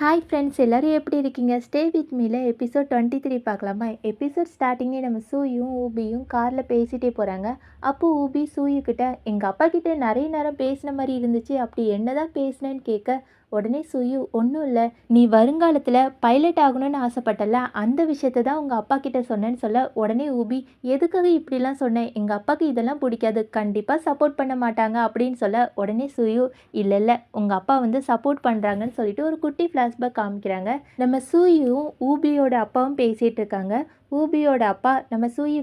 Hi friends எல்லோரும் எப்படி இருக்கீங்க? ஸ்டே வித் மீல எபிசோட் டுவெண்ட்டி த்ரீ பார்க்கலாமா? எபிசோட் ஸ்டார்டிங்கே நம்ம சூயும் ஊபியும் காரில் பேசிகிட்டே போகிறாங்க அப்போ ஊபி சூயு எங்கள் அப்பா கிட்ட நிறைய நேரம் பேசின மாதிரி இருந்துச்சு. அப்படி என்ன தான் பேசினேன்னு கேட்க உடனே சுயு ஒன்றும் இல்லை. நீ வருங்காலத்தில் பைலட் ஆகணும்னு ஆசைப்பட்டல அந்த விஷயத்தை தான் உங்கள் அப்பா கிட்ட சொன்னேன்னு சொல்ல உடனே ஊபி எதுக்காக இப்படிலாம் சொன்னேன் எங்கள் அப்பாவுக்கு இதெல்லாம் பிடிக்காது. கண்டிப்பாக சப்போர்ட் பண்ண மாட்டாங்க. அப்படின்னு சொல்ல உடனே சுயு இல்லை இல்லை. உங்கள் அப்பா வந்து சப்போர்ட் பண்ணுறாங்கன்னு சொல்லிட்டு ஒரு குட்டி ஃப்ளாஷ்பேக் காமிக்கிறாங்க. நம்ம சுயும் ஊபியோட அப்பாவும் பேசிகிட்டு இருக்காங்க. ஊபியோட அப்பா நம்ம சூயு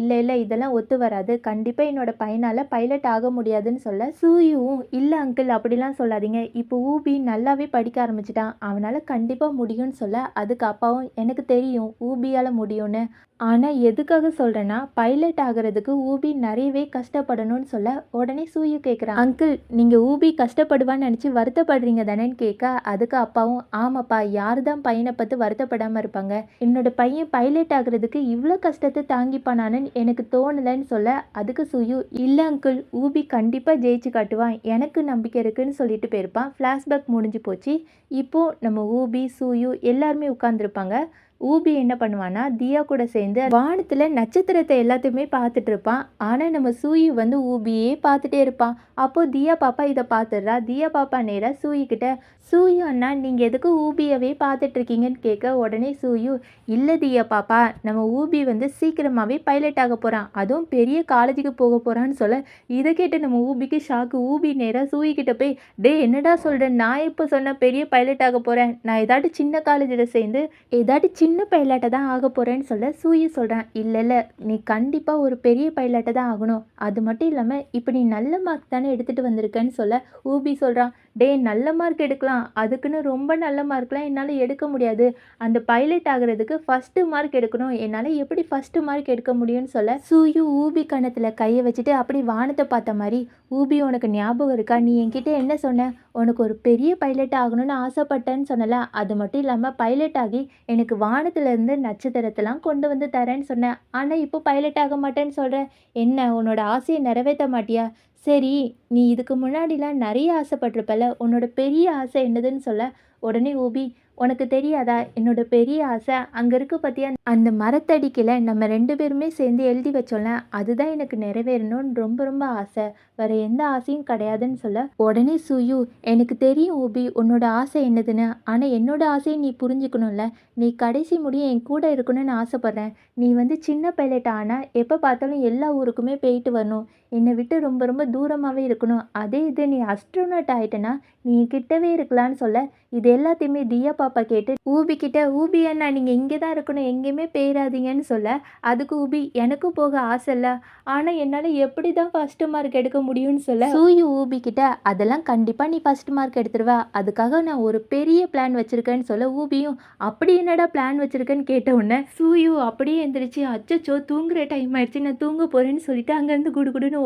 இல்லை இல்லை இதெல்லாம் ஒத்து வராது. கண்டிப்பாக என்னோட பையனால் பைலட் ஆக முடியாதுன்னு சொல்ல சூயுவும் இல்லை அங்கிள் அப்படிலாம் சொல்லாதீங்க. இப்போ ஊபி நல்லாவே படிக்க ஆரம்பிச்சிட்டான். அவனால் கண்டிப்பாக முடியும்னு சொல்ல அதுக்கு அப்பாவும் எனக்கு தெரியும் ஊபியால் முடியும்னு. ஆனால் எதுக்காக சொல்கிறேன்னா பைலட் ஆகிறதுக்கு ஊபி நிறையவே கஷ்டப்படணும்னு சொல்ல உடனே சூயு கேட்குறான் அங்கிள் நீங்கள் ஊபி கஷ்டப்படுவான்னு நினச்சி வருத்தப்படுறீங்க தானேன்னு கேட்க அதுக்கு அப்பாவும் ஆமாப்பா யார் தான் பையனை பார்த்து வருத்தப்படாமல் இருப்பாங்க. என்னோட பையன் பைலட் ஆகிறதுக்கு இவ்வளோ கஷ்டத்தை தாங்கிப்பானான்னு எனக்கு தோணலைன்னு சொல்ல அதுக்கு சுயு இல்லை அங்கிள் ஊபி கண்டிப்பாக ஜெயிச்சு காட்டுவான். எனக்கு நம்பிக்கை இருக்குன்னு சொல்லிட்டு போயிருப்பான். ஃப்ளாஷ்பேக் முடிஞ்சு போச்சு. இப்போது நம்ம ஊபி சூயு எல்லாருமே உட்காந்துருப்பாங்க ஊபி என்ன பண்ணுவான்னா தியா கூட சேர்ந்து வானத்தில் நட்சத்திரத்தை எல்லாத்தையுமே பார்த்துட்டு இருப்பான். ஆனால் நம்ம சூயி வந்து ஊபியே பார்த்துட்டே இருப்பான். அப்போது தியா பாப்பா இதை பார்த்துடுறா. தியா பாப்பா நேராக சூயிக்கிட்ட சூயு அண்ணா நீங்கள் எதுக்கு ஊபியவே பார்த்துட்டு இருக்கீங்கன்னு கேட்க உடனே சூயு இல்லை தியா பாப்பா நம்ம ஊபி வந்து சீக்கிரமாகவே பைலட் ஆக போகிறான் அதுவும் பெரிய காலேஜுக்கு போக போகிறான்னு சொல்ல இதை கேட்டு நம்ம ஊபிக்கு ஷாக்கு ஊபி நேராக சூயிக்கிட்ட போய் டே என்னடா சொல்கிறேன் நான் இப்போ சொன்ன பெரிய பைலட் ஆக போகிறேன் நான் ஏதாட்டு சின்ன காலேஜில் சேர்ந்து ஏதாட்டு சின்ன சின்ன பைலட்டை தான் ஆக போகிறேன்னு சொல்ல சூயி சொல்கிறேன் இல்லை இல்லை நீ கண்டிப்பாக ஒரு பெரிய பைலட்டை தான் ஆகணும். அது மட்டும் இல்லாமல் இப்போ நீ நல்ல மார்க் தானே எடுத்துகிட்டு வந்திருக்கேன்னு சொல்ல ஊபி சொல்கிறான் டே நல்ல மார்க் எடுக்கலாம். அதுக்குன்னு ரொம்ப நல்ல மார்க்லாம் என்னால் எடுக்க முடியாது. அந்த பைலட் ஆகிறதுக்கு ஃபஸ்ட்டு மார்க் எடுக்கணும். என்னால் எப்படி ஃபஸ்ட்டு மார்க் எடுக்க முடியும்னு சொல்ல? சூயு ஊபி கணத்தில் கையை வச்சுட்டு அப்படி வானத்தை பார்த்த மாதிரி ஊபி உனக்கு ஞாபகம் இருக்கா? நீ என்கிட்ட என்ன சொன்ன? உனக்கு ஒரு பெரிய பைலட் ஆகணும்னு ஆசைப்பட்டேன்னு சொன்னல. அது மட்டும் இல்லாமல் பைலட் ஆகி எனக்கு வானத்துலேருந்து நட்சத்திரத்தெல்லாம் கொண்டு வந்து தரேன்னு சொன்னேன் ஆனால் இப்போ பைலட் ஆக மாட்டேன்னு சொல்கிறேன் என்ன உன்னோட ஆசையை நிறைவேற்ற மாட்டியா? சரி நீ இதுக்கு முன்னாடிலாம் நிறைய ஆசைப்பட்டிருப்பல உன்னோட பெரிய ஆசை என்னதுன்னு சொல்ல? உடனே ஊபி உனக்கு தெரியாதா? என்னோட பெரிய ஆசை அங்கே இருக்க பற்றியா அந்த மரத்தடிக்கில் நம்ம ரெண்டு பேருமே சேர்ந்து எழுதி வச்சோம்ல அதுதான் எனக்கு நிறைவேறணும்னு ரொம்ப ரொம்ப ஆசை. வேறு எந்த ஆசையும் கிடையாதுன்னு சொல்ல. உடனே சுயு எனக்கு தெரியும் ஓபி உன்னோட ஆசை என்னதுன்னு. ஆனால் என்னோட ஆசையை நீ புரிஞ்சுக்கணும்ல. நீ கடைசி முடியும் என் கூட இருக்கணும்னு ஆசைப்பட்றேன். நீ வந்து சின்ன பைலட் ஆனால் எப்போ பார்த்தாலும் எல்லா ஊருக்குமே போயிட்டு வரணும். என்னை விட்டு ரொம்ப ரொம்ப தூரமாகவே இருக்கணும். அதே இது நீ அஸ்ட்ரோனட் ஆகிட்டனா நீ கிட்டவே இருக்கலான்னு சொல்ல. இது எல்லாத்தையுமே தியா பாப்பா கேட்டு ஊபி கிட்ட ஊபி அண்ணா நீங்கள் இங்கே தான் இருக்கணும். எங்கேயுமே போயிடாதீங்கன்னு சொல்ல. அதுக்கு ஊபி எனக்கும் போக ஆசை இல்லை. ஆனால் என்னால் எப்படி தான் ஃபஸ்ட்டு மார்க் எடுக்க முடியும்னு சொல்ல? சூயு ஊபி கிட்ட அதெல்லாம் கண்டிப்பாக நீ ஃபஸ்ட் மார்க் எடுத்துருவா. அதுக்காக நான் ஒரு பெரிய பிளான் வச்சுருக்கேன்னு சொல்ல ஊபியும் அப்படி என்னடா பிளான் வச்சுருக்கேன்னு கேட்ட உடனே சூயு அப்படியே எந்திரிச்சு அச்சச்சோ தூங்குற டைம் ஆயிடுச்சு. நான் தூங்க போகிறேன்னு சொல்லிட்டு அங்கேருந்து குடுகுடுன்னு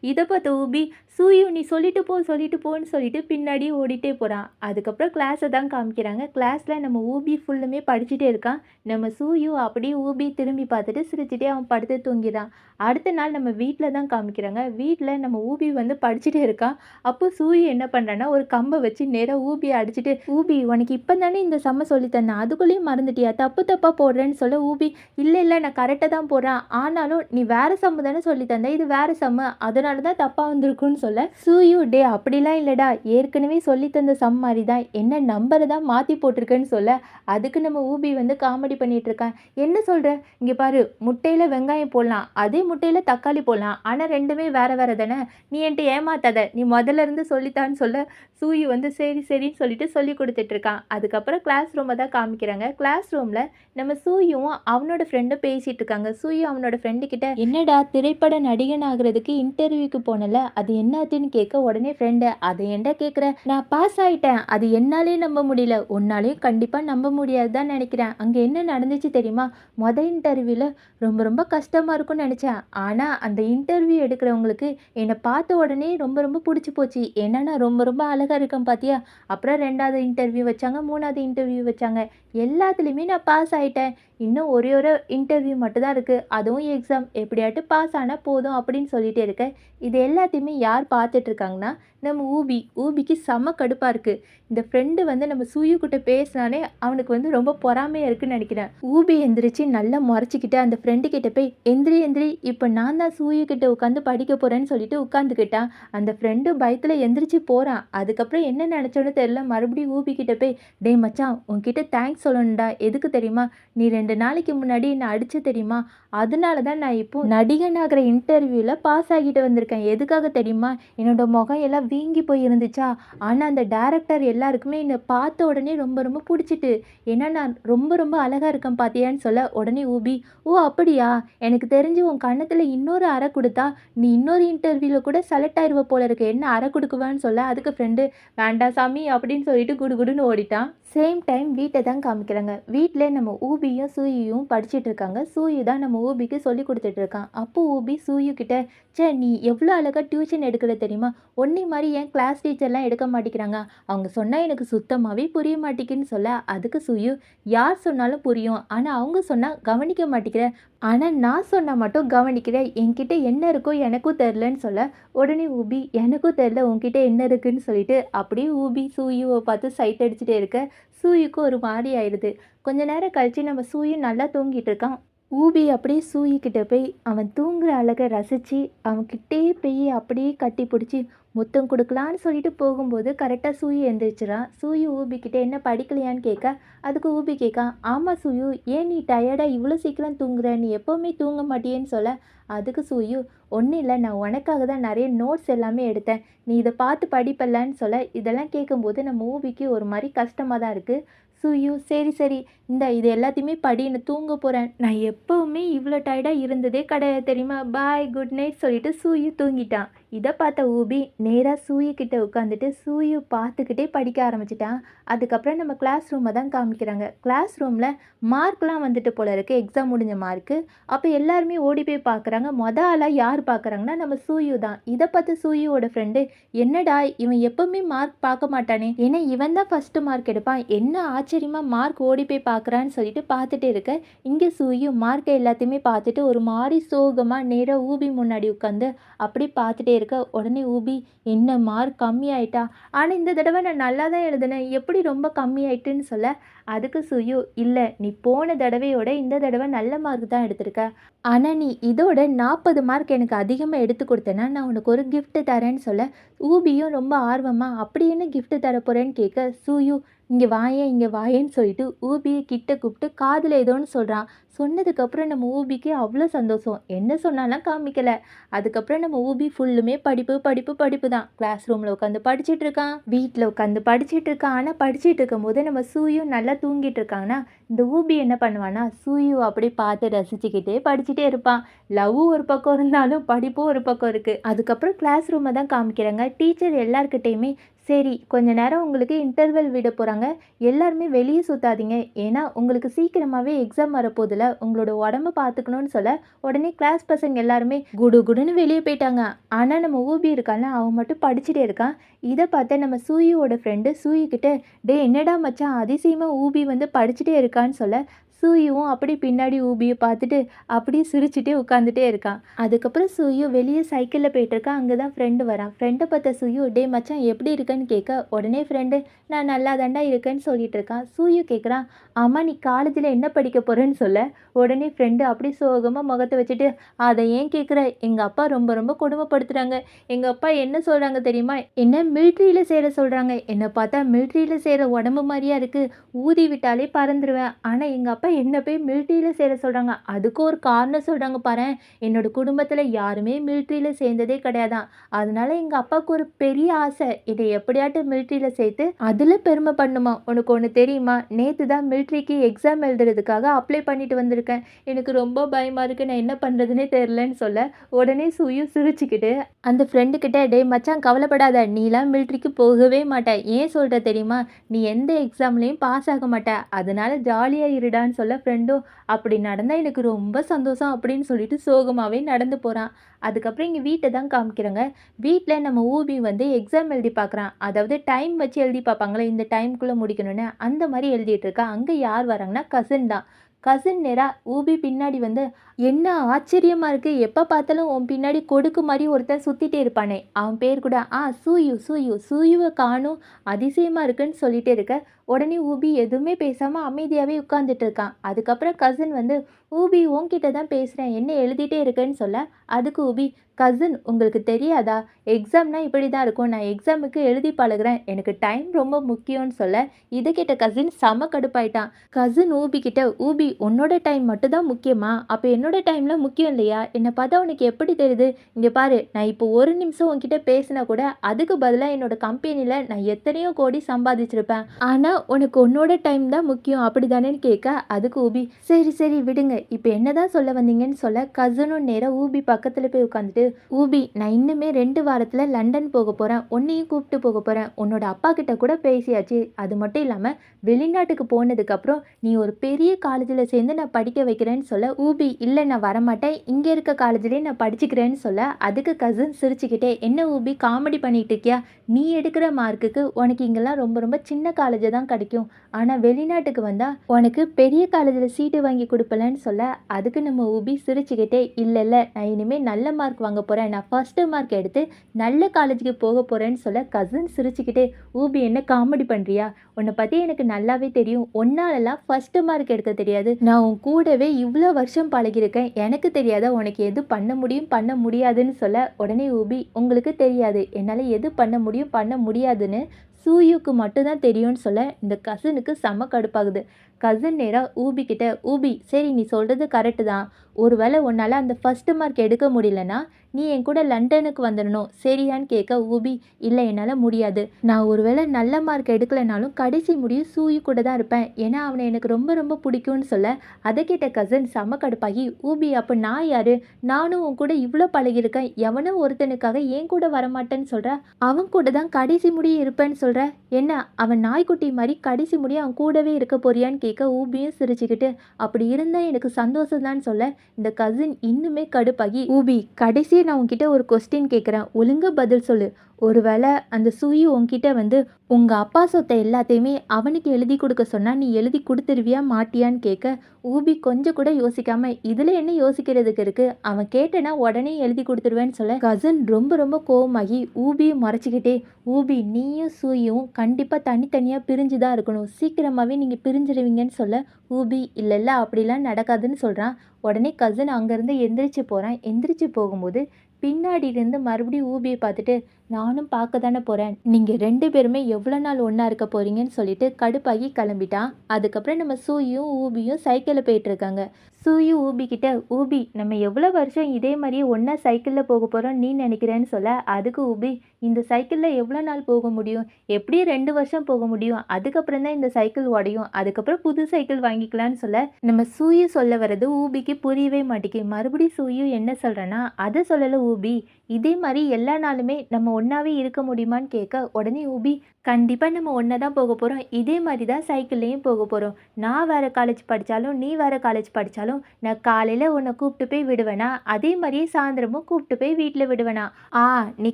இதை பார்த்த ஊபி சூயு நீ சொல்லிட்டு போ சொல்லிட்டு போன்னு சொல்லிட்டு பின்னாடி ஓடிட்டே போகிறான் அதுக்கப்புறம் கிளாஸை தான் காமிக்கிறாங்க. கிளாஸில் நம்ம ஊபி ஃபுல்லுமே படிச்சுட்டே இருக்கான். நம்ம சூயு அப்படியே ஊபி திரும்பி பார்த்துட்டு சிரிச்சுட்டே அவன் படுத்து தூங்கிடான் அடுத்த நாள் நம்ம வீட்டில் தான் காமிக்கிறாங்க. வீட்டில் நம்ம ஊபி வந்து படிச்சுட்டே இருக்கான். அப்போ சூயு என்ன பண்ணுறான்னா ஒரு கம்பை வச்சு நேராக ஊபியை அடிச்சுட்டு ஊபி உனக்கு இப்போ தானே இந்த செம்ம சொல்லி தந்தேன். அதுக்குள்ளேயும் மறந்துட்டியா? தப்பு தப்பாக போடுறேன்னு சொல்ல ஊபி இல்லை இல்லை நான் கரெக்டாக தான் போடுறேன். ஆனாலும் நீ வேறு சம்மு தானே சொல்லி தந்தேன். இது வேறு சம்மு. அதனால தான் தப்பாக வந்திருக்குன்னு சொல்ல. சூயு டே அப்படிலாம் இல்லைடா. ஏற்கனவே சொல்லி தந்த சம் மாதிரி தான் என்ன நம்பரை தான் மாற்றி போட்டிருக்கேன்னு சொல்ல அதுக்கு நம்ம ஊபி வந்து காமெடி பண்ணிகிட்ருக்கான் என்ன சொல்கிற இங்கே பாரு முட்டையில் வெங்காயம் போடலாம். அதே முட்டையில் தக்காளி போடலாம். ஆனால் ரெண்டுமே வேறு வேறு தானே. நீ என்கிட்ட ஏமாத்தாத. நீ முதல்ல இருந்து சொல்லித்தான்னு சொல்ல சூயு வந்து சரி சரின்னு சொல்லிட்டு சொல்லி கொடுத்துட்ருக்கான் அதுக்கப்புறம் கிளாஸ் ரூமை தான் காமிக்கிறாங்க. கிளாஸ் ரூமில் நம்ம சூயும் அவனோட ஃப்ரெண்டும் பேசிகிட்டு இருக்காங்க. சூயு அவனோட ஃப்ரெண்டு கிட்ட என்னடா திரைப்பட நடிகன் ஆகிறதுக்கு இன்டர்வியூக்கு போனல? அது என்ன என்னாச்சுன்னு கேட்க உடனே ஃப்ரெண்டு அதை ஏன்டா கேட்குற நான் பாஸ் ஆயிட்டேன். அது என்னாலே நம்ப முடியல. உன்னாலையும் கண்டிப்பாக நம்ப முடியாது தான் நினைக்கிறேன். அங்கே என்ன நடந்துச்சு தெரியுமா? மொதல் இன்டர்வியூவில் ரொம்ப ரொம்ப கஷ்டமாக இருக்கும்னு நினச்சேன். ஆனால் அந்த இன்டர்வியூ எடுக்கிறவங்களுக்கு என்னை பார்த்த உடனே ரொம்ப ரொம்ப பிடிச்சி போச்சு. ஏன்னா நான் ரொம்ப ரொம்ப அழகாக இருக்கேன் பார்த்தியா அப்புறம் ரெண்டாவது இன்டர்வியூ வச்சாங்க மூணாவது இன்டர்வியூ வச்சாங்க. எல்லாத்துலேயுமே நான் பாஸ் ஆகிட்டேன் இன்னும் ஒரே ஒரு இன்டர்வியூ மட்டும்தான் இருக்குது அதுவும் எக்ஸாம் எப்படியாட்டு பாஸ் ஆனால் போதும் அப்படின்னு சொல்லிகிட்டே இருக்கேன். இது எல்லாத்தையுமே யார் பார்த்துட்ருக்காங்கன்னா நம்ம ஊபி ஊபிக்கு செம கடுப்பாக இருக்குது இந்த ஃப்ரெண்டு வந்து நம்ம சூயு பேசினானே பேசினாலே அவனுக்கு வந்து ரொம்ப பொறாமையாக இருக்குன்னு நினைக்கிறேன். ஊபி எந்திரிச்சு நல்லா முறைச்சிக்கிட்டு அந்த ஃப்ரெண்டு கிட்ட போய் எந்திரி எந்திரி இப்போ நான் தான் சூயு உட்காந்து படிக்க போகிறேன்னு சொல்லிட்டு உட்காந்துக்கிட்டான். அந்த ஃப்ரெண்டு பயத்தில் எந்திரிச்சு போகிறான் அதுக்கப்புறம் என்ன நினச்சோன்னு தெரில மறுபடியும் ஊபி கிட்ட போய் டே மச்சான் உன்கிட்ட தேங்க்ஸ் சொல்லணும்டா. எதுக்கு தெரியுமா? நீ ரெண்டு நாளைக்கு முன்னாடி என்னை அடிச்சு தெரியுமா? அதனால தான் நான் இப்போ நடிகன் ஆகிற இன்டர்வியூவில் பாஸ் ஆகிட்டு வந்திருக்கேன். எதுக்காக தெரியுமா? என்னோட முகம் எல்லாம் வீங்கி போய் இருந்துச்சா ஆனால் அந்த டேரக்டர் எல்லாருக்குமே என்னை பார்த்த உடனே ரொம்ப ரொம்ப பிடிச்சிட்டு ஏன்னா நான் ரொம்ப ரொம்ப அழகாக இருக்கேன் பார்த்தியான்னு சொல்ல உடனே ஊபி ஓ அப்படியா? எனக்கு தெரிஞ்சு உன் கன்னத்தில் இன்னொரு அறை கொடுத்தா நீ இன்னொரு இன்டர்வியூவில் கூட செலக்ட் ஆயிடுவ போல இருக்க. என்ன அறை கொடுக்குவான்னு சொல்ல அதுக்கு ஃப்ரெண்டு வேண்டாம் சாமி அப்படின்னு சொல்லிட்டு குடுகுடுன்னு ஓடிட்டான். சேம் டைம் வீட்டை தான் காமிக்கிறாங்க. வீட்டில் நம்ம ஊபியும் சூயும் படிச்சுட்டு இருக்காங்க. சூயு தான் நம்ம ஊபிக்கு சொல்லி கொடுத்துட்டு இருக்கான். அப்போ ஊபி சூயு கிட்ட சே நீ எவ்வளோ அழகாக டியூஷன் எடுக்கிற தெரியுமா? ஒன்றே மாதிரி ஏன் கிளாஸ் டீச்சர்லாம் எடுக்க மாட்டேங்கிறாங்க. அவங்க சொன்னால் எனக்கு சுத்தமாகவே புரிய மாட்டேங்குன்னு சொல்ல அதுக்கு சூயு யார் சொன்னாலும் புரியும். ஆனால் அவங்க சொன்னால் கவனிக்க மாட்டேங்கிற. ஆனால் நான் சொன்னால் மட்டும் கவனிக்கிறேன் என்கிட்ட என்ன இருக்கோ எனக்கும் தெரிலன்னு சொல்ல உடனே ஊபி எனக்கும் தெரில உன்கிட்ட என்ன இருக்குன்னு சொல்லிட்டு அப்படியே ஊபி சூயுவை பார்த்து சைட் அடிச்சுட்டே இருக்க. சூயுக்கு ஒரு மாதிரி ஆயிடுது. கொஞ்ச நேரம் கழிச்சு நம்ம சூயு நல்லா தூங்கிட்டு இருக்கான். ஊபி அப்படியே சூயிக்கிட்ட போய் அவன் தூங்குற அழகை ரசித்து அவன்கிட்டே போய் அப்படியே கட்டி பிடிச்சி முத்தம் கொடுக்கலான்னு சொல்லிட்டு போகும்போது கரெக்டாக சூயி எழுந்திரிச்சிடான் சூயி ஊபிக்கிட்ட என்ன படிக்கலையான்னு கேட்க அதுக்கு ஊபி கேட்கான் ஆமாம் சூயு ஏன் நீ டயர்டாக இவ்வளோ சீக்கிரம் தூங்குற? நீ எப்போவுமே தூங்க மாட்டியேன்னு சொல்ல. அதுக்கு சூயு ஒன்றும் இல்லை நான் உனக்காக தான் நிறைய நோட்ஸ் எல்லாமே எடுத்தேன். நீ இதை பார்த்து படிப்பல்லன்னு சொல்ல. இதெல்லாம் கேட்கும்போது நம்ம ஊபிக்கு ஒரு மாதிரி கஷ்டமாக தான் இருக்குது சூயு சரி சரி இந்த இது எல்லாத்தையுமே படி நான் தூங்க போகிறேன் நான் எப்போவுமே இவ்வளோ டயர்டாக இருந்ததே கிடையாது தெரியுமா? பாய் குட் நைட் சொல்லிட்டு சூயு தூங்கிட்டான். இதை பார்த்த ஊபி நேராக சூயு கிட்டே உட்காந்துட்டு சூயு பார்த்துக்கிட்டே படிக்க ஆரம்பிச்சிட்டான். அதுக்கப்புறம் நம்ம கிளாஸ் ரூமை தான் காமிக்கிறாங்க. கிளாஸ் ரூமில் மார்க்லாம் வந்துட்டு போல இருக்குது எக்ஸாம் முடிஞ்ச மார்க்கு அப்போ எல்லாருமே ஓடி போய் பார்க்குறாங்க. மொத ஆளாக யார் பார்க்குறாங்கன்னா நம்ம சூயு தான். இதை பார்த்து சூயுவோட ஃப்ரெண்டு என்னடா இவன் எப்பவுமே மார்க் பார்க்க மாட்டானே. ஏன்னா இவன் தான் ஃபஸ்ட்டு மார்க் எடுப்பான். என்ன ஆச்சரியமாக மார்க் ஓடி போய் பார்க்குறான்னு சொல்லிட்டு பார்த்துட்டு இருக்க இங்கே சூயும் மார்க்கை எல்லாத்தையுமே பார்த்துட்டு ஒரு மாதிரி சோகமாக நேராக ஊபி முன்னாடி உட்காந்து அப்படி பார்த்துட்டே இருக்க. உடனே ஊபி என்ன மார்க் கம்மியாயிட்டா? ஆனால் இந்த தடவை நான் நல்லா தான் எழுதினேன். எப்படி ரொம்ப கம்மியாயிட்டுன்னு சொல்ல? அதுக்கு சுயு இல்லை நீ போன தடவையோட இந்த தடவை நல்ல மார்க் தான் எடுத்திருக்க. ஆனால் நீ இதோட நாற்பது மார்க் எனக்கு அதிகமாக எடுத்து கொடுத்தேன்னா நான் உனக்கு ஒரு கிஃப்ட்டு தரேன்னு சொல்ல. ஊபியும் ரொம்ப ஆர்வமாக அப்படி என்ன கிஃப்ட்டு தர போகிறேன்னு கேட்க சூயு இங்கே வாயே இங்கே வாயேன்னு சொல்லிட்டு ஊபியை கிட்ட கூப்பிட்டு காதில் ஏதோன்னு சொல்கிறான் சொன்னதுக்கப்புறம் நம்ம ஊபிக்கு அவ்வளோ சந்தோஷம். என்ன சொன்னாலாம் காமிக்கலை. அதுக்கப்புறம் நம்ம ஊபி ஃபுல்லுமே படிப்பு படிப்பு படிப்பு தான். கிளாஸ் ரூமில் உட்காந்து படிச்சிட்டு இருக்கான். வீட்டில் உட்காந்து படிச்சுட்டு இருக்கான். ஆனால் படிச்சிட்டு இருக்கும்போது நம்ம சூயும் நல்லா தூங்கிட்டு இருக்காங்கன்னா இந்த ஊபி என்ன பண்ணுவான்னா சூயு அப்படி பார்த்து ரசிச்சுக்கிட்டே படிச்சுட்டே இருப்பான். லவ்வும் ஒரு பக்கம் இருந்தாலும் படிப்பும் ஒரு பக்கம் இருக்குது அதுக்கப்புறம் கிளாஸ் ரூமை தான் காமிக்கிறாங்க. டீச்சர் எல்லார்கிட்டேயுமே சரி கொஞ்ச நேரம் உங்களுக்கு இன்டர்வல் விட போகிறாங்க எல்லாருமே வெளியே சுற்றாதீங்க ஏன்னா உங்களுக்கு சீக்கிரமாகவே எக்ஸாம் வரப்போதில் உங்களோட உடம்ப பார்த்துக்கணும்னு சொல்ல உடனே கிளாஸ் பசங்க எல்லாருமே குடு குடுன்னு வெளியே போயிட்டாங்க. ஆனால் நம்ம ஊபி இருக்கான்ல அவன் மட்டும் படிச்சுட்டே இருக்கான். இதை பார்த்து நம்ம சூயோட ஃப்ரெண்டு சூயிக்கிட்ட டே என்னடா மச்சான் அதிசயமாக ஊபி வந்து படிச்சுட்டே இருக்கான்னு சொல்ல சூயும் அப்படி பின்னாடி ஊபியை பார்த்துட்டு அப்படியே சிரிச்சுட்டே உட்காந்துட்டே இருக்கான். அதுக்கப்புறம் சூயு வெளியே சைக்கிளில் போயிட்டுருக்கான் அங்கே தான் ஃப்ரெண்டு வரான் ஃப்ரெண்டை பார்த்த சூயு டே மச்சான் எப்படி இருக்கேன்னு கேட்க உடனே ஃப்ரெண்டு நான் நல்லா தாண்டா இருக்கேன்னு சொல்லிட்டு இருக்கான். சூயு கேட்குறான் ஆமாம் நீ காலேஜில் என்ன படிக்க போகிறேன்னு சொல்ல? உடனே ஃப்ரெண்டு அப்படி சோகமாக முகத்தை வச்சுட்டு அதை ஏன் கேட்குற எங்கள் அப்பா ரொம்ப ரொம்ப கொடுமைப்படுத்துகிறாங்க எங்கள் அப்பா என்ன சொல்கிறாங்க தெரியுமா? என்ன மிலிட்ரியில் சேர சொல்கிறாங்க என்னை பார்த்தா மிலிட்ரியில் சேர உடம்பு மாதிரியா இருக்குது ஊதி விட்டாலே பறந்துடுவேன் ஆனால் எங்கள் அப்பா என்ன போய் மிலிட்ரியில் சேர சொல்கிறாங்க அதுக்கு ஒரு காரணம் சொல்கிறாங்க பாரு என்னோட குடும்பத்தில் யாருமே மிலிட்ரியில் சேர்ந்ததே கிடையாதான். அதனால எங்கள் அப்பாவுக்கு ஒரு பெரிய ஆசை. இதை எப்படியாட்டும் மிலிட்ரியில் சேர்த்து அதில் பெருமை பண்ணுமா? உனக்கு ஒன்று தெரியுமா? நேற்று தான் மிலிட்ரிக்கு எக்ஸாம் எழுதுறதுக்காக அப்ளை பண்ணிட்டு வந்திருக்கேன். எனக்கு ரொம்ப பயமாக இருக்குது நான் என்ன பண்ணுறதுனே தெரிலன்னு சொல்ல உடனே சுயும் சிரிச்சுக்கிட்டு அந்த ஃப்ரெண்டு கிட்ட மச்சான் கவலைப்படாத. நீலாம் மிலிட்ரிக்கு போகவே மாட்ட. ஏன் சொல்கிற தெரியுமா? நீ எந்த எக்ஸாம்லேயும் பாஸ் ஆக மாட்ட. அதனால ஜாலியாக இருடான்னு சொல்ல ஃப்ரெண்டும் அப்படி நடந்தால் எனக்கு ரொம்ப சந்தோஷம் அப்படின்னு சொல்லிட்டு சோகமாகவே நடந்து போகிறான் அதுக்கப்புறம் இங்கே வீட்டை தான் காமிக்கிறாங்க. வீட்டில் நம்ம ஊபி வந்து எக்ஸாம் எழுதி பார்க்குறான். அதாவது டைம் வச்சு எழுதி பார்ப்பாங்களே இந்த டைம்குள்ளே முடிக்கணும்னு. அந்த மாதிரி எழுதிட்டு இருக்கா. அங்கே யார் வராங்கன்னா கசின் தான். கசின் நேரா ஊபி பின்னாடி வந்து என்ன ஆச்சரியமாக இருக்குது எப்போ பார்த்தாலும் உன் பின்னாடி கொடுக்கு மாதிரி ஒருத்தன் சுற்றிட்டே இருப்பானே. அவன் பேர் கூட ஆ சூயு சூயு. சூயுவை காணும் அதிசயமாக இருக்குன்னு சொல்லிகிட்டே இருக்க. உடனே ஊபி எதுவுமே பேசாமல் அமைதியாகவே உட்காந்துட்டு இருக்கான். அதுக்கப்புறம் கசின் வந்து ஊபி உன்கிட்ட தான் பேசுகிறேன் என்ன எழுதிட்டே இருக்கேன்னு சொல்ல? அதுக்கு ஊபி கசின் உங்களுக்கு தெரியாதா? எக்ஸாம்னா இப்படி தான் இருக்கும். நான் எக்ஸாமுக்கு எழுதி பழகுறேன். எனக்கு டைம் ரொம்ப முக்கியம்னு சொல்ல. இதை கேட்ட கசின் செம கடுப்பாயிட்டான். கசின் ஊபி கிட்ட ஊபி உன்னோட டைம் மட்டும் தான் முக்கியமா? அப்போ என்னோட டைம்லாம் முக்கியம் இல்லையா? என்னை பார்த்தா உனக்கு எப்படி தெரியுது? இங்கே பாரு நான் இப்போ ஒரு நிமிஷம் உன்கிட்ட பேசினா கூட அதுக்கு பதிலாக என்னோட கம்பெனியில் நான் எத்தனையோ கோடி சம்பாதிச்சிருப்பேன். ஆனால் உனக்கு உன்னோட டைம் தான் முக்கியம். அப்படி தானேன்னு கேட்க அதுக்கு ஊபி சரி சரி விடுங்க. இப்போ என்னதான் சொல்ல வந்தீங்கன்னு சொல்ல கசனும் நேராக ஊபி பக்கத்தில் போய் உட்காந்துட்டு ஊபி நான் இன்னுமே ரெண்டு வாரத்தில் லண்டன் போக போகிறேன் உன்னையும் கூப்பிட்டு போக போகிறேன் உன்னோட அப்பா கிட்ட கூட பேசியாச்சு. அது மட்டும் இல்லாமல் வெளிநாட்டுக்கு போனதுக்கப்புறம் நீ ஒரு பெரிய காலேஜில் சேர்ந்து நான் படிக்க வைக்கிறேன்னு சொல்ல ஊபி இல்லை நான் வரமாட்டேன். இங்கே இருக்க காலேஜ்லேயே நான் படிச்சுக்கிறேன்னு சொல்ல அதுக்கு கசின் சிரிச்சுக்கிட்டே என்ன ஊபி காமெடி பண்ணிட்டு இருக்கியா? நீ எடுக்கிற மார்க்குக்கு உனக்கு இங்கெல்லாம் ரொம்ப ரொம்ப சின்ன காலேஜ் தான் கிடைக்கும். ஆனால் வெளிநாட்டுக்கு வந்தால் உனக்கு பெரிய காலேஜில் சீட்டு வாங்கி கொடுப்பலன்னு சொல்ல அதுக்கு நம்ம ஊபி சிரிச்சுக்கிட்டே இல்லை இல்லை நான் இனிமேல் நல்ல மார்க் வாங்க போகிறேன் நான் ஃபஸ்ட்டு மார்க் எடுத்து நல்ல காலேஜுக்கு போக போகிறேன்னு சொல்ல கசின் சிரிச்சுக்கிட்டே ஊபி என்ன காமெடி பண்ணுறியா உன்னை பற்றி எனக்கு நல்லாவே தெரியும். ஒன்னாலெல்லாம் ஃபஸ்ட்டு மார்க் எடுக்க தெரியாது. நான் உன் கூடவே இவ்வளோ வருஷம் பழகியிருக்கேன். எனக்கு தெரியாத? உனக்கு எது பண்ண முடியும் பண்ண முடியாதுன்னு சொல்ல உடனே ஊபி உங்களுக்கு தெரியாது. என்னால் எது பண்ண முடியும் பண்ண முடியாதுன்னு சூயுக்கு மட்டும்தான் தெரியும்னு சொல்ல இந்த கசினுக்கு செம கடுப்பாகுது. கசின் நேராக ஊபி கிட்ட ஊபி சரி நீ சொல்கிறது கரெக்டு தான். ஒருவேளை உன்னால் அந்த ஃபஸ்ட்டு மார்க் எடுக்க முடியலன்னா நீ என் கூட லண்டனுக்கு வந்துடணும். சரியான்னு கேட்க ஊபி இல்லை என்னால் முடியாது. நான் ஒருவேளை நல்ல மார்க் எடுக்கலைனாலும் கடைசி முடியும் சூயி கூட தான் இருப்பேன். ஏன்னா அவனை எனக்கு ரொம்ப ரொம்ப பிடிக்கும்னு சொல்ல அதை கேட்ட கசன் செம கடுப்பாகி ஊபி அப்போ நான் யாரு? நானும் உன் கூட இவ்வளோ பழகியிருக்கேன். எவனோ ஒருத்தனுக்காக ஏன் கூட வரமாட்டேன்னு சொல்கிற அவன் கூட தான் கடைசி முடிய இருப்பேன்னு சொல்கிற என்ன அவன் நாய்க்குட்டி மாதிரி கடைசி முடிய அவன் கூடவே இருக்க போறியான்னு கேட்க ஊபியும் சிரிச்சுக்கிட்டு அப்படி இருந்தால் எனக்கு சந்தோஷம் தான் சொல்ல. இந்த கசின் இன்னுமே கடுப்பாகி ஊபி கடைசி நான் உன்கிட்ட ஒரு கொஸ்டின் கேட்குறேன் ஒழுங்காக பதில் சொல்லு. ஒருவேளை அந்த சூயு உன்கிட்ட வந்து உங்கள் அப்பா சொத்தை எல்லாத்தையுமே அவனுக்கு எழுதி கொடுக்க சொன்னால் நீ எழுதி கொடுத்துருவியா மாட்டியான்னு கேட்க ஊபி கொஞ்சம் கூட யோசிக்காமல் இதில் என்ன யோசிக்கிறதுக்கு இருக்குது அவன் கேட்டனா உடனே எழுதி கொடுத்துருவேன்னு சொல்ல. கசின் ரொம்ப ரொம்ப கோவமாகி ஊபியும் மறைச்சிக்கிட்டே ஊபி நீயும் சூயும் கண்டிப்பாக தனித்தனியாக பிரிஞ்சு தான் இருக்கணும். சீக்கிரமாகவே நீங்கள் பிரிஞ்சிடுவீங்கன்னு சொல்ல ஊபி இல்லை இல்லை அப்படிலாம் நடக்காதுன்னு சொல்கிறான் உடனே கசின் அங்கேருந்து எந்திரிச்சு போகிறான் எந்திரிச்சு போகும்போது பின்னாடி இருந்து மறுபடியும் ஊபியை பார்த்துட்டு நானும் பார்க்க தானே போகிறேன் நீங்கள் ரெண்டு பேருமே எவ்வளோ நாள் ஒன்றா இருக்க போகிறீங்கன்னு சொல்லிட்டு கடுப்பாகி கிளம்பிட்டான். அதுக்கப்புறம் நம்ம சூயும் ஊபியும் சைக்கிளில் போயிட்டுருக்காங்க சூயு ஊபிக்கிட்ட ஊபி நம்ம எவ்வளோ வருஷம் இதே மாதிரியே ஒன்றா சைக்கிளில் போக போகிறோம் நீ நினைக்கிறேன்னு சொல்ல அதுக்கு ஊபி இந்த சைக்கிளில் எவ்வளோ நாள் போக முடியும்? எப்படி ரெண்டு வருஷம் போக முடியும்? அதுக்கப்புறம் தான் இந்த சைக்கிள் உடையும். அதுக்கப்புறம் புது சைக்கிள் வாங்கிக்கலான்னு சொல்ல நம்ம சூயு சொல்ல வர்றது ஊபிக்கு புரியவே மாட்டேங்குது மறுபடியும் சூயு என்ன சொல்கிறேன்னா அதை சொல்லலை ஊபி. இதே மாதிரி எல்லா நாளுமே நம்ம ஒன்றாவே இருக்க முடியுமான்னு கேட்க உடனே ஊபி கண்டிப்பாக நம்ம ஒன்றா தான் போக போகிறோம் இதே மாதிரி தான் சைக்கிள்லேயும் போக போகிறோம் நான் வேறு காலேஜ் படித்தாலும் நீ வேறு காலேஜ் படித்தாலும் நான் காலையில் உன்னை கூப்பிட்டு போய் விடுவேனா? அதே மாதிரியே சாயந்தரமும் கூப்பிட்டு போய் வீட்டில் விடுவேனா? ஆ நீ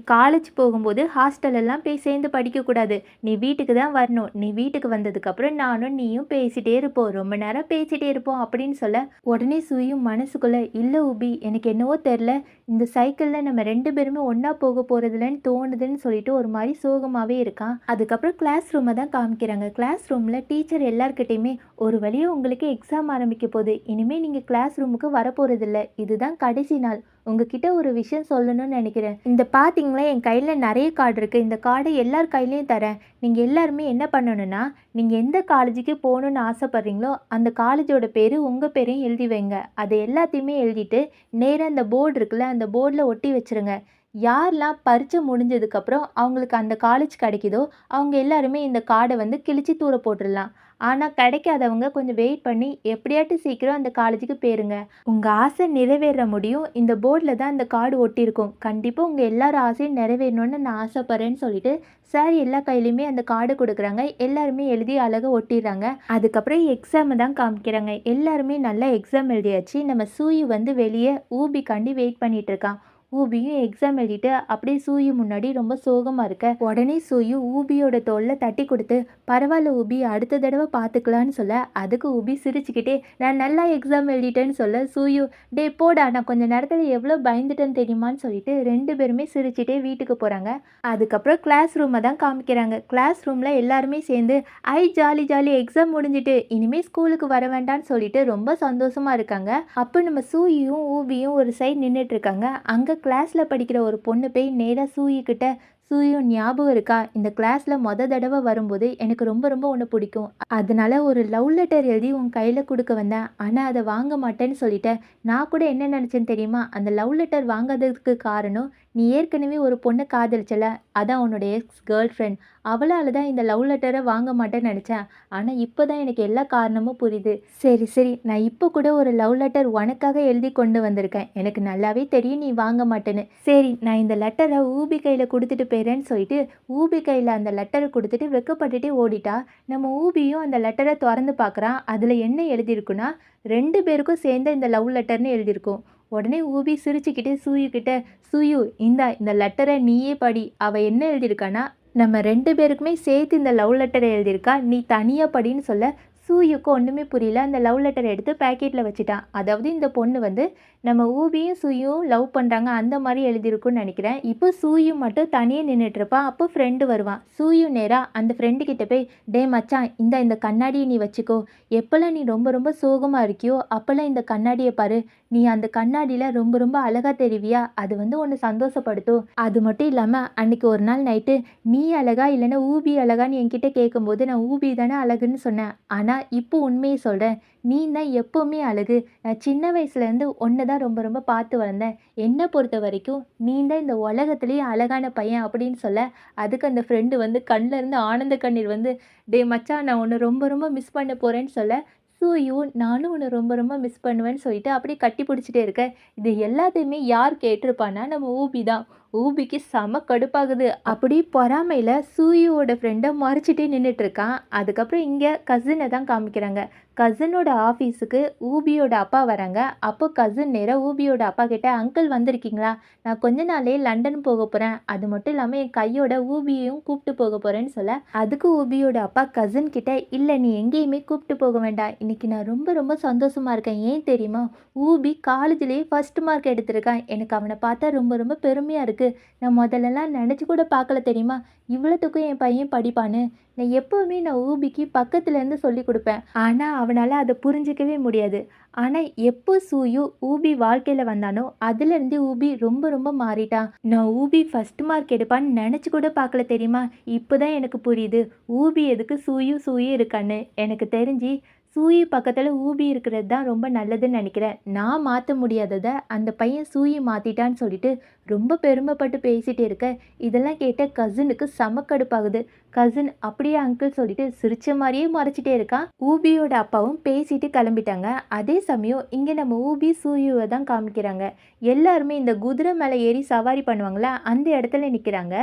காலேஜ் போகும்போது ஹாஸ்டலெல்லாம் போய் சேர்ந்து படிக்கக்கூடாது நீ வீட்டுக்கு தான் வரணும். நீ வீட்டுக்கு வந்ததுக்கப்புறம் நானும் நீயும் பேசிட்டே இருப்போம். ரொம்ப நேரம் பேசிட்டே இருப்போம் அப்படின்னு சொல்ல உடனே சுயும் மனசுக்குள்ளே இல்லை உபி எனக்கு என்னவோ தெரில இந்த சைக்கிளில் நம்ம ரெண்டு பேருமே ஒன்றா போக போகிறதுலன்னு தோணுதுன்னு சொல்லிட்டு ஒரு மாதிரி சோகமாகவே இருக்கான். அதுக்கப்புறம் கிளாஸ் ரூமை தான் காமிக்கிறாங்க. கிளாஸ் ரூமில் டீச்சர் எல்லாருக்கிட்டேயுமே ஒரு வழியாக உங்களுக்கு எக்ஸாம் ஆரம்பிக்க போகுது. இனிமேல் நீங்கள் கிளாஸ் ரூமுக்கு வரப்போகிறதில்ல இதுதான் கடைசி நாள். உங்ககிட்ட ஒரு விஷயம் சொல்லணும்னு நினைக்கிறேன். இந்த பார்த்தீங்களா என் கையில் நிறைய கார்டு இருக்குது இந்த கார்டை எல்லார் கையிலையும் தரேன். நீங்கள் எல்லாருமே என்ன பண்ணணும்னா நீங்கள் எந்த காலேஜுக்கு போகணுன்னு ஆசைப்பட்றீங்களோ அந்த காலேஜோட பேர் உங்கள் பேரையும் எழுதி வைங்க. அதை எல்லாத்தையுமே எழுதிட்டு நேராக அந்த போர்டு இருக்குல்ல அந்த போர்டில் ஒட்டி வச்சுருங்க. யாரெல்லாம் பரீட்சை முடிஞ்சதுக்கப்புறம் அவங்களுக்கு அந்த காலேஜ் கிடைக்குதோ அவங்க எல்லாருமே இந்த கார்டை வந்து கிழிச்சு தூர போட்டுடலாம். ஆனால் கிடைக்காதவங்க கொஞ்சம் வெயிட் பண்ணி எப்படியாட்டும் சீக்கிரம் அந்த காலேஜுக்கு போயிருங்க. உங்கள் ஆசை நிறைவேற முடியும். இந்த போர்டில் தான் இந்த கார்டு ஒட்டியிருக்கும். கண்டிப்பாக உங்கள் எல்லார் ஆசையும் நிறைவேறணும்னு நான் ஆசைப்பட்றேன்னு சொல்லிட்டு சார் எல்லா கையிலையுமே அந்த கார்டு கொடுக்குறாங்க. எல்லாருமே எழுதி அழகாக ஒட்டிடுறாங்க. அதுக்கப்புறம் எக்ஸாமை தான் காமிக்கிறாங்க. எல்லாருமே நல்லா எக்ஸாம் எழுதியாச்சு. நம்ம சூயு வந்து வெளியே ஊபிக்காண்டி வெயிட் பண்ணிகிட்ருக்கான் இருக்கான். ஊபியும் எக்ஸாம் எழுதிட்டு அப்படியே சூயு முன்னாடி ரொம்ப சோகமாக இருக்க. உடனே சூயு ஊபியோட தோல்ல தட்டி கொடுத்து பரவாயில்ல ஊபி அடுத்த தடவை பார்த்துக்கலான்னு சொல்ல. அதுக்கு ஊபி சிரிச்சுக்கிட்டே நான் நல்லா எக்ஸாம் எழுதிட்டேன்னு சொல்ல. சூயு டே போடா நான் கொஞ்ச நேரத்தில் எவ்வளோ பயந்துட்டேன்னு தெரியுமான்னு சொல்லிட்டு ரெண்டு பேருமே சிரிச்சுட்டே வீட்டுக்கு போகிறாங்க அதுக்கப்புறம் கிளாஸ் ரூமை தான் காமிக்கிறாங்க. கிளாஸ் ரூமில் எல்லாருமே சேர்ந்து ஐ ஜாலி ஜாலி எக்ஸாம் முடிஞ்சிட்டு இனிமேல் ஸ்கூலுக்கு வர வேண்டாம்னு சொல்லிட்டு ரொம்ப சந்தோஷமா இருக்காங்க. அப்போ நம்ம சூயும் ஊபியும் ஒரு சைடு நின்றுட்டு இருக்காங்க. அங்கே கிளாஸில் படிக்கிற ஒரு பொண்ணு போய் நேராக சூயிக்கிட்ட சூயோ ஞாபகம் இருக்கா? இந்த கிளாஸில் மொத தடவை வரும்போது எனக்கு ரொம்ப ரொம்ப ஒன்று பிடிக்கும். அதனால ஒரு லவ் லெட்டர் எழுதி உன் கையில் கொடுக்க வந்தேன். ஆனால் அதை வாங்க மாட்டேன்னு சொல்லிட்டேன். நான் கூட என்ன நினச்சேன்னு தெரியுமா? அந்த லவ் லெட்டர் வாங்காததுக்கு காரணம் நீ ஏற்கனவே ஒரு பொண்ணை காதலிச்சல. அதான் உன்னோட எக்ஸ் கேர்ள் ஃப்ரெண்ட் அவளால் தான் இந்த லவ் லெட்டரை வாங்க மாட்டேன்னு நினச்சேன். ஆனால் இப்போ தான் எனக்கு எல்லா காரணமும் புரியுது. சரி சரி. நான் இப்போ கூட ஒரு லவ் லெட்டர் உனக்காக எழுதி கொண்டு வந்திருக்கேன். எனக்கு நல்லாவே தெரியும் நீ வாங்க மாட்டேன்னு. சரி நான் இந்த லெட்டரை ஊபி கையில் கொடுத்துட்டு போயிறேன்னு சொல்லிட்டு ஊபி கையில் அந்த லெட்டரை கொடுத்துட்டு வெக்கப்பட்டுட்டே ஓடிட்டா. நம்ம ஊபியும் அந்த லெட்டரை திறந்து பார்க்குறான் அதில் என்ன எழுதியிருக்குன்னா ரெண்டு பேருக்கும் சேர்ந்த இந்த லவ் லெட்டர்னு எழுதியிருக்கும். உடனே ஊபி சிரிச்சுக்கிட்டு சூயு சூயு இந்தா இந்த லெட்டரை நீயே படி. அவள் என்ன எழுதியிருக்கானா நம்ம ரெண்டு பேருக்குமே சேர்த்து இந்த லவ் லெட்டரை எழுதியிருக்கா. நீ தனியாக படின்னு சொல்ல சூயுக்கு ஒன்றுமே புரியல. அந்த லவ் லெட்டரை எடுத்து பேக்கெட்டில் வச்சுட்டான். அதாவது இந்த பொண்ணு வந்து நம்ம ஊபியும் சூயும் லவ் பண்ணுறாங்க அந்த மாதிரி எழுதியிருக்குன்னு நினைக்கிறேன். இப்போ சூயும் மட்டும் தனியே நின்றுட்டுருப்பான் அப்போ ஃப்ரெண்டு வருவான் சூயும் நேராக அந்த ஃப்ரெண்டுக்கிட்ட போய் டே மச்சான் இந்த இந்த கண்ணாடியை நீ வச்சுக்கோ. எப்போல்லாம் நீ ரொம்ப ரொம்ப சோகமாக இருக்கியோ அப்போல்லாம் இந்த கண்ணாடியை பாரு. நீ அந்த கண்ணாடியில் ரொம்ப ரொம்ப அழகாக தெரிவியா? அது வந்து உன்னை சந்தோஷப்படுத்தும். அது மட்டும் இல்லாமல் அன்னைக்கு ஒரு நாள் நைட்டு நீ அழகா இல்லைன்னா ஊபி அழகான்னு என்கிட்ட கேட்கும்போது நான் ஊபி தானே அழகுன்னு சொன்னேன். ஆனால் இப்போ உண்மையை சொல்கிறேன் நீ தான் எப்போவுமே அழகு. நான் சின்ன வயசுலேருந்து ஒன்று தான் ரொம்ப ரொம்ப பார்த்து வளர்ந்தேன். என்னை பொறுத்த வரைக்கும் நீ தான் இந்த உலகத்துலேயே அழகான பையன் அப்படின்னு சொல்ல அதுக்கு அந்த ஃப்ரெண்டு வந்து கண்ணிலேருந்து ஆனந்த கண்ணீர் வந்து டே மச்சான் நான் உன்னை ரொம்ப ரொம்ப மிஸ் பண்ண போகிறேன்னு சொல்ல சூயு நானும் உன்னை ரொம்ப ரொம்ப மிஸ் பண்ணுவேன்னு சொல்லிட்டு அப்படியே கட்டி பிடிச்சிட்டே இருக்கேன். இது எல்லாத்தையுமே யார் கேட்டிருப்பான்னா நம்ம ஊபி தான். ஊபிக்கு செம கடுப்பாகுது. அப்படி பொறாமையில் சூயுவோட ஃப்ரெண்டை மறைச்சிட்டே நின்றுட்டுருக்கான் அதுக்கப்புறம் இங்கே கசினை தான் காமிக்கிறாங்க. கசினோட ஆஃபீஸுக்கு ஊபியோட அப்பா வராங்க. அப்போ கசின் நேராக ஊபியோட அப்பா கிட்ட அங்கிள் வந்திருக்கீங்களா? நான் கொஞ்ச நாளே லண்டன் போக போகிறேன் அது மட்டும் இல்லாமல் என் கையோட ஊபியையும் கூப்பிட்டு போக போகிறேன்னு சொல்ல. அதுக்கு ஊபியோட அப்பா கசின் கிட்ட இல்லை நீ எங்கேயுமே கூப்பிட்டு போக வேண்டாம். இன்றைக்கி நான் ரொம்ப ரொம்ப சந்தோஷமாக இருக்கேன். ஏன் தெரியுமா? ஊபி காலேஜ்லேயே ஃபர்ஸ்ட் மார்க் எடுத்திருக்கான். எனக்கு அவனை பார்த்தா ரொம்ப ரொம்ப பெருமையாக இருக்குது நான் முதல்லலாம் நினச்சி கூட பார்க்கல தெரியுமா? இவ்வளோத்துக்கும் என் பையன் படிப்பான்னு. நான் எப்போவுமே நான் ஊபிக்கு பக்கத்துலேருந்து சொல்லி கொடுப்பேன். ஆனால் அவனால் அதை புரிஞ்சிக்கவே முடியாது. ஆனால் எப்போ சூயு ஊபி வாழ்க்கையில் வந்தானோ அதுலேருந்து ஊபி ரொம்ப ரொம்ப மாறிட்டான் நான் ஊபி ஃபஸ்ட் மார்க் எடுப்பான்னு நினச்சி கூட பார்க்கல தெரியுமா? இப்போ தான் எனக்கு புரியுது. ஊபி எதுக்கு சூயு சூயு இருக்கான்னு. எனக்கு தெரிஞ்சு சூயி பக்கத்தில் ஊபி இருக்கிறது தான் ரொம்ப நல்லதுன்னு நினைக்கிறேன். நான் மாற்ற முடியாததை அந்த பையன் சூயி மாற்றிட்டான்னு சொல்லிட்டு ரொம்ப பெருமைப்பட்டு பேசிகிட்டே இருக்க. இதெல்லாம் கேட்ட கசினுக்கு சமக்கடுப்பாகுது கசின் அப்படியே அங்கிள் சொல்லிட்டு சிரிச்ச மாதிரியே மறைச்சிட்டே இருக்கான். ஊபியோட அப்பாவும் பேசிட்டு கிளம்பிட்டாங்க. அதே சமயம் இங்கே நம்ம ஊபி சூயுவை தான் காமிக்கிறாங்க. எல்லாருமே இந்த குதிரை மேலே ஏறி சவாரி பண்ணுவாங்களா? அந்த இடத்துல நிற்கிறாங்க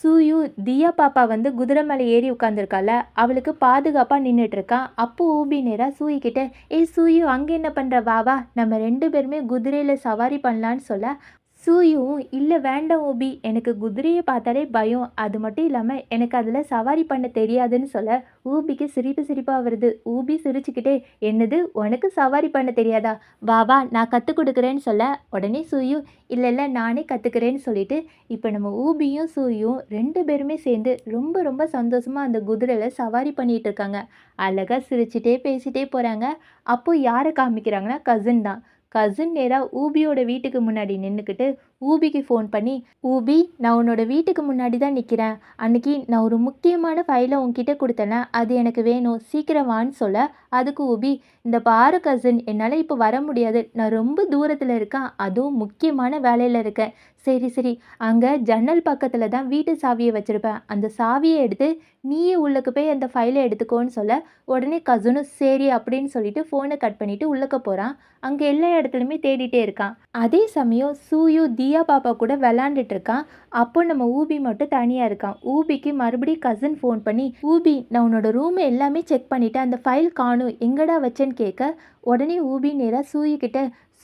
சூயு தியா பாப்பா வந்து குதிரை மேலே ஏறி உட்காந்துருக்கால அவளுக்கு பாதுகாப்பாக நின்றுட்டுருக்கான் அப்போ ஊபி நேரா சூயி கிட்ட ஏய் சூயு அங்கே என்ன பண்ணுற வா வா. நம்ம ரெண்டு பேருமே குதிரையில் சவாரி பண்ணலான்னு சொல்ல சூயும் இல்லை வேண்டாம் ஓபி. எனக்கு குதிரையை பார்த்தாலே பயம். அது மட்டும் இல்லாமல் எனக்கு அதில் சவாரி பண்ண தெரியாதுன்னு சொல்ல ஊபிக்கு சிரிப்பு சிரிப்பாக வருது. ஊபி சிரிச்சுக்கிட்டே என்னது? உனக்கு சவாரி பண்ண தெரியாதா? வா வா நான் கற்றுக் கொடுக்குறேன்னு சொல்ல உடனே சூயு இல்லை இல்லை நானே கற்றுக்கிறேன்னு சொல்லிட்டு இப்போ நம்ம ஊபியும் சூயும் ரெண்டு பேருமே சேர்ந்து ரொம்ப ரொம்ப சந்தோஷமாக அந்த குதிரையில் சவாரி பண்ணிகிட்டு இருக்காங்க. அழகாக சிரிச்சிட்டே பேசிட்டே போகிறாங்க அப்போது யாரை காமிக்கிறாங்கன்னா கசின் தான். கசின் நேராக ஊபியோட வீட்டுக்கு முன்னாடி நின்றுக்கிட்டு ஊபிக்கு ஃபோன் பண்ணி ஊபி நான் உன்னோட வீட்டுக்கு முன்னாடி தான் நிற்கிறேன் அன்னைக்கு நான் ஒரு முக்கியமான ஃபைலை உன்கிட்ட கொடுத்தேன்னா அது எனக்கு வேணும். சீக்கிரம் வான்னு சொல்ல. அதுக்கு ஊபி இந்த பாரு கசின் என்னால் இப்போ வர முடியாது. நான் ரொம்ப தூரத்தில் இருக்கேன். அதுவும் முக்கியமான வேலையில் இருக்கேன். சரி சரி. அங்கே ஜன்னல் பக்கத்தில் தான் வீட்டு சாவியை வச்சுருப்பேன். அந்த சாவியை எடுத்து நீயே உள்ளக்கு போய் அந்த ஃபைலை எடுத்துக்கோன்னு சொல்ல உடனே கசனும் சரி அப்படின்னு சொல்லிட்டு ஃபோனை கட் பண்ணிவிட்டு உள்ளக்க போகிறான் அங்கே எல்லா இடத்துலையுமே தேடிட்டே இருக்கான். அதே சமயம் சூயு தியா பாப்பா கூட விளாண்டுட்டு இருக்கான் அப்போ நம்ம ஊபி மட்டும் தனியாக இருக்கான். ஊபிக்கு மறுபடியும் கசின் ஃபோன் பண்ணி ஊபி நான் உன்னோட ரூமை எல்லாமே செக் பண்ணிவிட்டு அந்த ஃபைல் காணும். எங்கடா வச்சேன்னு கேட்க உடனே ஊபி நேராக சூயு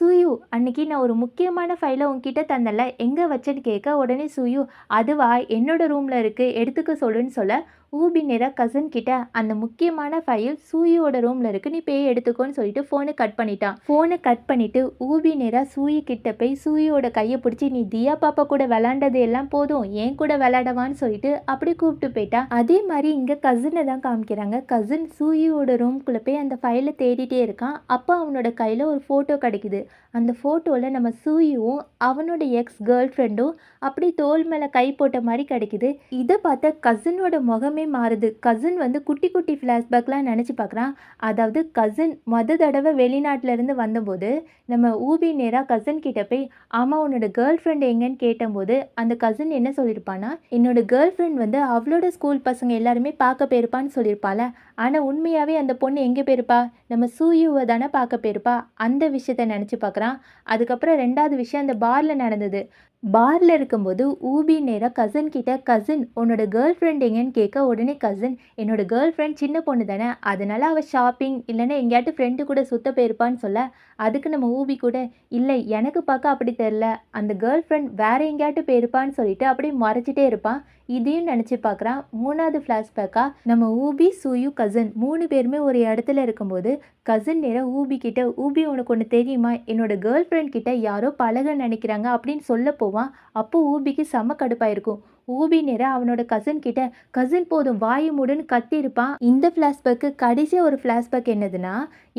சுயு அன்னைக்கு நான் ஒரு முக்கியமான ஃபைலை உங்ககிட்ட தந்தல எங்கே வச்சேன்னு கேட்க உடனே சுயு அதுவா என்னோட ரூமில் இருக்குது எடுத்துக்க சொல்லுன்னு சொல்ல ஊபி நேராக கசன் கிட்ட அந்த முக்கியமான ஃபைல் சூயோட ரூமில் இருக்கு நீ பேய் எடுத்துக்கோன்னு சொல்லிட்டு ஃபோனை கட் பண்ணிட்டான். ஃபோனை கட் பண்ணிட்டு ஊபி நேராக சூயி கிட்ட போய் சூயோட கையை பிடிச்சி நீ தியா பாப்பா கூட விளாண்டது எல்லாம் போதும் ஏன் கூட விளாடவான்னு சொல்லிட்டு அப்படி கூப்பிட்டு போயிட்டா. அதே மாதிரி இங்கே கசினை தான் காமிக்கிறாங்க. கசின் சூயோட ரூம்குள்ளே போய் அந்த ஃபைலை தேடிட்டே இருக்கான். அப்போ அவனோட கையில் ஒரு ஃபோட்டோ கிடைக்குது. அந்த ஃபோட்டோவில் நம்ம சூயும் அவனோட எக்ஸ் கேர்ள் ஃப்ரெண்டும் அப்படி தோல் மேலே கை போட்ட மாதிரி கிடைக்குது. இதை பார்த்த கசினோட முகமே மாறுது. கசின் வந்து குட்டி குட்டி ஃப்ளாஷ்பேக்லாம் நினச்சி பார்க்குறான் அதாவது கசின் மொத தடவை வெளிநாட்டிலேருந்து வந்தபோது நம்ம ஊபி நேராக கசின் கிட்ட போய் ஆமாம் உன்னோட கேர்ள் ஃப்ரெண்ட் எங்கன்னு கேட்டபோது அந்த கசின் என்ன சொல்லியிருப்பான்னா என்னோட கேர்ள் ஃப்ரெண்ட் வந்து அவளோட ஸ்கூல் பசங்க எல்லாருமே பார்க்க போயிருப்பான்னு சொல்லியிருப்பாள் ஆனால் உண்மையாகவே அந்த பொண்ணு எங்கே போயிருப்பா? நம்ம சூயுவை தானே பார்க்க போயிருப்பா? அந்த விஷயத்த நினச்சி பார்க்குறான் அதுக்கப்புறம் ரெண்டாவது விஷயம் அந்த பாரில் நடந்தது. பாரில் இருக்கும்போது ஊபி நேராக கசின் கிட்ட கசின் உன்னோட கேர்ள் ஃப்ரெண்ட் எங்கன்னு கேட்க உடனே கசின் என்னோட கேர்ள் ஃப்ரெண்ட் சின்ன பொண்ணு தானே அதனால அவள் ஷாப்பிங் இல்லைன்னா எங்கேயாட்டு ஃப்ரெண்டு கூட சுத்த போயிருப்பான்னு சொல்ல அதுக்கு நம்ம ஊபி கூட இல்லை எனக்கு பார்க்க அப்படி தெரில அந்த கேர்ள் ஃப்ரெண்ட் வேற எங்கேயாட்டு போயிருப்பான்னு சொல்லிட்டு அப்படியே மறைச்சிட்டே இருப்பான். இதையும் நினச்சி பார்க்குறான். மூணாவது ஃப்ளாஷ்பேக்காக நம்ம ஊபி சூயு கசின் மூணு பேருமே ஒரு இடத்துல இருக்கும்போது கசின் நேராக ஊபி கிட்ட ஊபி உனக்கு ஒன்று தெரியுமா? என்னோட கேர்ள் ஃப்ரெண்ட் கிட்ட யாரோ பழக நினைக்கிறாங்க அப்படின்னு சொல்ல போவான். அப்போ ஊபிக்கு செம்ம கடுப்பாயிருக்கும். ஊபி நேராக அவனோட கசின் கிட்ட கசின் போதும் வாயு மூடுன்னு கத்தியிருப்பான். இந்த ஃப்ளாஷ்பேக்கு கடைசி ஒரு ஃப்ளாஷ்பேக் என்னதுன்னா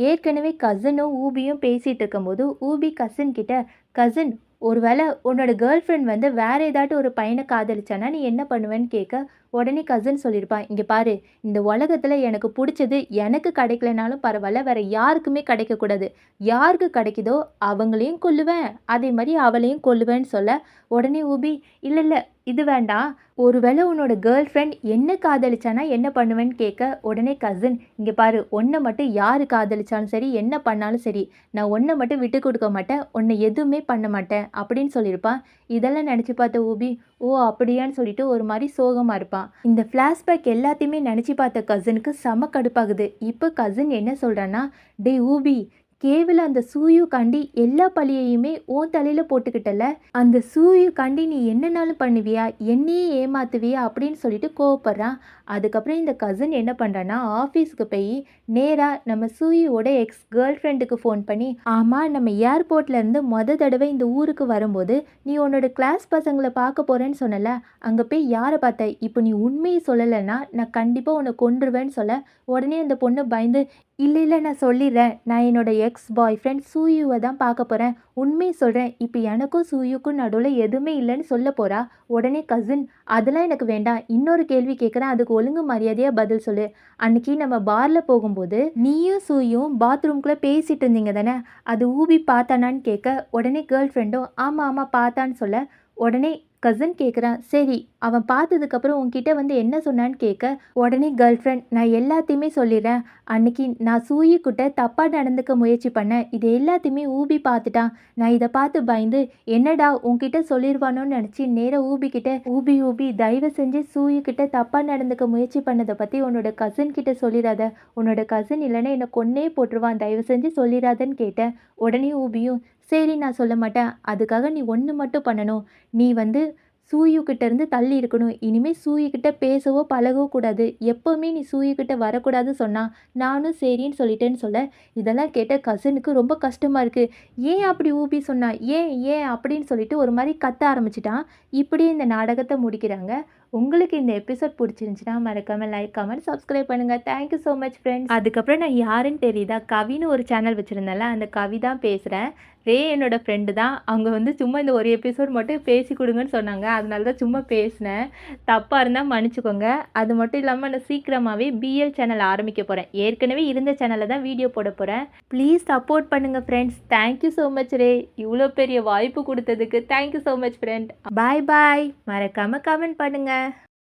ஏற்கனவே கசினும் ஊபியும் பேசிகிட்டு இருக்கும்போது ஊபி கசின் கிட்ட கசின் ஒருவேளை உன்னோட கேர்ள் ஃப்ரெண்ட் வந்து வேறு ஏதாட்டும் ஒரு பையனை காதலிச்சானா நீ என்ன பண்ணுவேன்னு கேட்க உடனே கசின் சொல்லியிருப்பான் இங்கே பாரு இந்த உலகத்தில் எனக்கு பிடிச்சது எனக்கு கிடைக்கலனாலும் பரவாயில்ல வேற யாருக்குமே கிடைக்கக்கூடாது. யாருக்கு கிடைக்குதோ அவங்களையும் கொல்லுவேன் அதே மாதிரி அவளையும் கொல்லுவேன்னு சொல்ல உடனே ஊபி இல்லை இல்லை இது வேண்டாம். ஒருவேளை உன்னோட கேர்ள் ஃப்ரெண்ட் என்ன காதலிச்சானா என்ன பண்ணுவேன்னு கேட்க உடனே கசின் இங்கே பாரு ஒன்றை மட்டும் யார் காதலிச்சாலும் சரி என்ன பண்ணாலும் சரி நான் ஒன்றை மட்டும் விட்டு கொடுக்க மாட்டேன் உன்னை எதுவுமே பண்ண மாட்டேன் அப்படின்னு சொல்லியிருப்பான். இதெல்லாம் நினச்சி பார்த்த ஊபி ஓ அப்படியான்னு சொல்லிட்டு ஒரு மாதிரி சோகமாக இருப்பான். இந்த ஃப்ளாஷ்பேக் எல்லாத்தையுமே நினச்சி பார்த்த கசினுக்கு செம கடுப்பாகுது. இப்போ கசின் என்ன சொல்கிறான்னா டே ஊபி கேவல அந்த சூயு காண்டி எல்லா பழியையுமே ஓன் தலையில் போட்டுக்கிட்டல. அந்த சூயு காண்டி நீ என்னனாலும் பண்ணுவியா? என்னையே ஏமாத்துவியா? அப்படின்னு சொல்லிட்டு கோவப்படுறான். அதுக்கப்புறம் இந்த கசின் என்ன பண்ணுறான்னா ஆஃபீஸ்க்கு போய் நேராக நம்ம சூயோட எக்ஸ் கேர்ள் ஃப்ரெண்டுக்கு ஃபோன் பண்ணி ஆமாம் நம்ம ஏர்போர்ட்லேருந்து மொத தடவை இந்த ஊருக்கு வரும்போது நீ உன்னோட கிளாஸ் பசங்களை பார்க்க போகிறேன்னு சொன்னல அங்கே போய் யாரை பார்த்த? இப்போ நீ உண்மையை சொல்லலைன்னா நான் கண்டிப்பாக உன்னை கொன்றுவேன்னு சொல்ல உடனே அந்த பொண்ணு பயந்து இல்லை இல்லை நான் சொல்லிடுறேன். நான் என்னோட எக்ஸ் பாய் ஃப்ரெண்ட் சூயுவை தான் பார்க்க போகிறேன் உண்மையை சொல்கிறேன் இப்போ எனக்கும் சூயுக்கும் நடுவில் எதுவுமே இல்லைன்னு சொல்ல போகிறா உடனே கசின் அதெல்லாம் எனக்கு வேண்டாம். இன்னொரு கேள்வி கேட்குறேன் அதுக்கு ஒழுங்கு மரியாதையாக பதில் சொல்லு. அன்னைக்கு நம்ம பாரில் போகும்போது நீயும் சூயும் பாத்ரூம்குள்ளே பேசிகிட்டு இருந்தீங்க தானே? அது ஊபி பார்த்தானான்னு கேட்க உடனே கேர்ள் ஃப்ரெண்டும் ஆமாம் ஆமாம் பார்த்தான்னு சொல்ல. உடனே கசின் கேட்குறான் சரி அவன் பார்த்ததுக்கப்புறம் உன்கிட்ட வந்து என்ன சொன்னான்னு கேட்க உடனே கேர்ள் ஃப்ரெண்ட் நான் எல்லாத்தையுமே சொல்லிடுறேன். அன்னைக்கு நான் சூயி கிட்ட தப்பாக நடந்துக்க முயற்சி பண்ணேன். இது எல்லாத்தையுமே ஊபி பார்த்துட்டான். நான் இதை பார்த்து பயந்து என்னடா உன்கிட்ட சொல்லிடுவானோன்னு நினச்சி நேராக ஊபிக்கிட்ட ஊபி ஊபி தயவு செஞ்சு சூயி கிட்ட தப்பாக நடந்துக்க முயற்சி பண்ணதை பற்றி உன்னோட கசின் கிட்ட சொல்லிடாத. உன்னோட கசின் இல்லைன்னா என்னை கொன்னே போட்டுருவான். தயவு செஞ்சு சொல்லிடாதன்னு கேட்டேன். உடனே ஊபியும் சரி நான் சொல்ல மாட்டேன். அதுக்காக நீ ஒன்று மட்டும் பண்ணணும். நீ வந்து சூயுக்கிட்ட இருந்து தள்ளி இருக்கணும். இனிமேல் சூயுக்கிட்ட பேசவோ பழகவோ கூடாது. எப்போவுமே நீ சூயுக்கிட்ட வரக்கூடாது சொன்னால் நானும் சரின்னு சொல்லிட்டேன்னு சொல்ல. இதெல்லாம் கேட்ட கசினுக்கு ரொம்ப கஷ்டமாக இருக்குது ஏன் அப்படி ஊபி சொன்னா? ஏன் ஏன் அப்படின்னு சொல்லிட்டு ஒரு மாதிரி கத்த ஆரம்பிச்சிட்டான். இப்படியே இந்த நாடகத்தை முடிக்கிறாங்க. உங்களுக்கு இந்த எபிசோட் பிடிச்சிருந்துச்சுன்னா மறக்காமல் லைக் கமெண்ட் சப்ஸ்கிரைப் பண்ணுங்கள் thank you so much friends அதுக்கப்புறம் நான் யாருன்னு தெரியுதா? கவின்னு ஒரு சேனல் வச்சுருந்தேன்ல அந்த கவி தான் பேசுகிறேன் ரே என்னோட ஃப்ரெண்டு தான். அவங்க வந்து சும்மா இந்த ஒரு எபிசோட் மட்டும் பேசி கொடுங்கன்னு சொன்னாங்க. அதனால தான் சும்மா பேசினேன். தப்பாக இருந்தால் மன்னிச்சுக்கோங்க. அது மட்டும் இல்லாமல் நான் சீக்கிரமாகவே பிஎல் சேனல் ஆரம்பிக்க போகிறேன் ஏற்கனவே இருந்த சேனலில் தான் வீடியோ போட போகிறேன் ப்ளீஸ் சப்போர்ட் பண்ணுங்கள் friends thank you so much ரே. இவ்வளோ பெரிய வாய்ப்பு கொடுத்ததுக்கு. Thank you so much friend bye bye மறக்காமல் கமெண்ட் பண்ணுங்கள்